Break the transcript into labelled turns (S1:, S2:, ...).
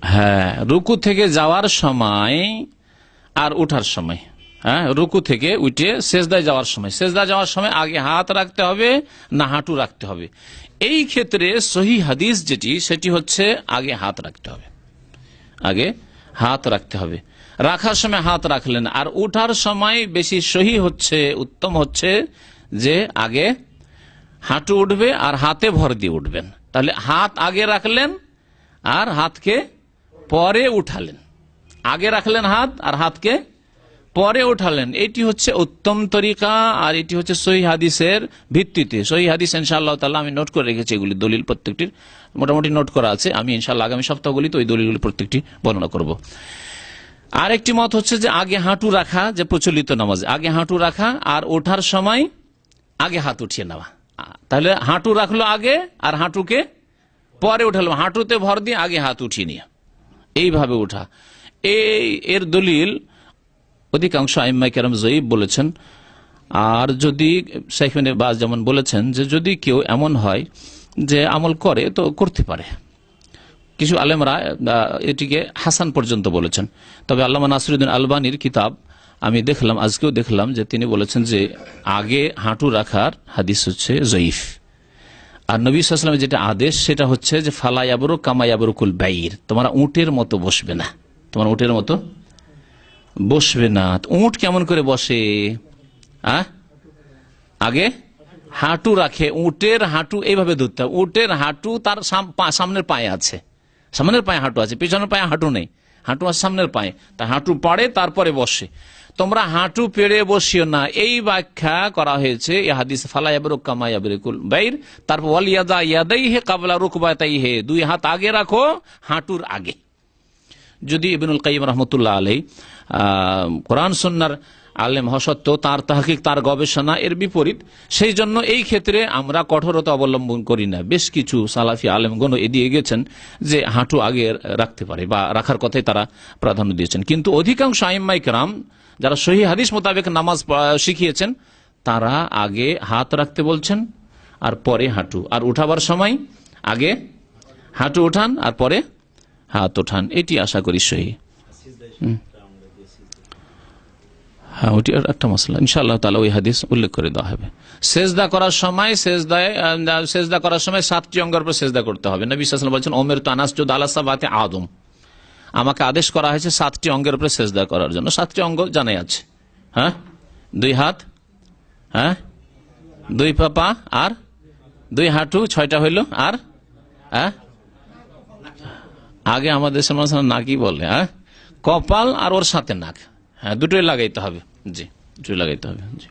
S1: হ্যাঁ রুকু থেকে যাওয়ার সময় আর উঠার সময়। হ্যাঁ রুকু থেকে উঠে সেজদায় যাওয়ার সময়। সেজদায় যাওয়ার সময় আগে হাত রাখতে হবে না হাঁটু রাখতে হবে। এই ক্ষেত্রে সহি হাদিস যেটি সেটি হচ্ছে আগে হাত রাখতে হবে। আগে হাত রাখতে হবে। রাখার সময় হাত রাখলেন। আর উঠার সময় বেশি সহি হচ্ছে উত্তম হচ্ছে যে আগে হাঁটু উঠবে আর হাতে ভর দিয়ে উঠবেন। তাহলে হাত আগে রাখলেন আর হাতকে পরে উঠালেন। আগে রাখলেন হাত আর হাতকে পরে উঠালেন। এটি হচ্ছে উত্তম তরিকা আর এটি হচ্ছে সহি হাদিসের ভিত্তিতে। সহি হাদিস ইনশাআল্লাহ তাল্লাহ আমি নোট করে রেখেছি এগুলি দলিল প্রত্যেকটির। মোটামুটি নোট করা আছে। আমি ইনশাল্লাহ আগামী সপ্তাহগুলি তো ওই দলিলগুলি প্রত্যেকটি বর্ণনা করব। আরেকটি মত হচ্ছে যে আগে হাঁটু রাখা যে প্রচলিত নামাজ। আগে হাঁটু রাখা আর ওঠার সময় আগে হাত উঠিয়ে নেওয়া। তাহলে হাঁটু রাখল আগে আর হাঁটুকে পরে উঠালো। হাঁটুতে ভর দিয়ে আগে হাত উঠিয়ে নিয়ে। এইভাবে উঠা। এই এর দলিল অধিকাংশ আইম্মাই কেরাম জয়ীব বলেছেন। আর যদি শেখমেনে বাজ যেমন বলেছেন যে যদি কেউ এমন হয় যে আমল করে, তো করতে পারে। কিছু আলেমরা এটিকে হাসান পর্যন্ত বলেছেন। তবে আল্লামা নাসরুদ্দিন আলবানির কিতাব আমি দেখলাম, আজকেও দেখলাম যে তিনি বলেছেন যে আগে হাঁটু রাখার হাদিস হচ্ছে জয়ীফ। আর নবী সাল্লামের যেটা আদেশ, সেটা হচ্ছে যে ফালাইয়াবরু কামাইয়াবরুকুল বাইর। তোমার উটের মতো বসবে না। তোমার উটের মতো বসবে না। উট কেমন করে বসে? আ? আগে হাঁটু রাখে। উটের হাঁটু এইভাবে ধরতে হবে উটের হাঁটু তার সামনের পায়ে আছে। সামনের পায়ে হাঁটু আছে, পিছনের পায়ে হাঁটু নেই। হাঁটু আর সামনের পায়ে। তা হাঁটু পাড়ে, তারপরে বসে। তোমরা হাঁটু পেড়ে বসিও না। এই ব্যাখ্যা করা হয়েছে হাদিস ফালাইয়াবরুক কামাইয়াবরুকুল বাইর। তারপর ওয়ালিয়াদা ইয়াদাই হে কাবলা রুকবাতাই হে দুই হাত আগে রাখো, হাঁটুর আগে। যদি ইবিনুল কাইম রহমতুল্লাহ আলাই কোরআন সন্ন্যার আলেম হসত্ত্বেও তার তাহকিক, তার গবেষণা এর বিপরীত, সেই জন্য এই ক্ষেত্রে আমরা কঠোরতা অবলম্বন করি না। বেশ কিছু সালাফি আলেমগণ এদিকে গেছেন যে হাঁটু আগে রাখতে পারে বা রাখার কথাই তারা প্রাধান্য দিয়েছেন। কিন্তু অধিকাংশ আইম্মাই কেরাম যারা সহি হাদিস মোতাবেক নামাজ শিখিয়েছেন, তারা আগে হাত রাখতে বলছেন আর পরে হাঁটু। আর উঠাবার সময় আগে হাঁটু উঠান আর পরে হাত ওঠান, এটি আশা করি সহি। হ্যাঁ ওটি একটা মশলা ইনশাআল্লাহ তালা ওই হাদিস উল্লেখ করে দেওয়া হবে। সেজদা করার সময় সেজদায় সেজদা করার সময় সাতটি অঙ্গের উপর সেজদা করতে হবে। নবী সাল্লাম বলছেন, ওমের তো আনাস জুদ আলাসা আদম। আমাকে আদেশ করা হয়েছে সাতটি অঙ্গের উপরে সেজদা করার জন্য। সাতটি অঙ্গ জানাই আছে। হ্যাঁ? দুই হাত হ্যাঁ? দুই পা পা, আর দুই হাঁটু, ছয়টা হইল, আর হ্যাঁ? আগে আমাদের সমাজ নাকই বলে হ্যাঁ? কপাল আর ওর সাথে নাক। হ্যাঁ দুটোই লাগাইতে হবে। জি, দুটোই লাগাইতে হবে। জি।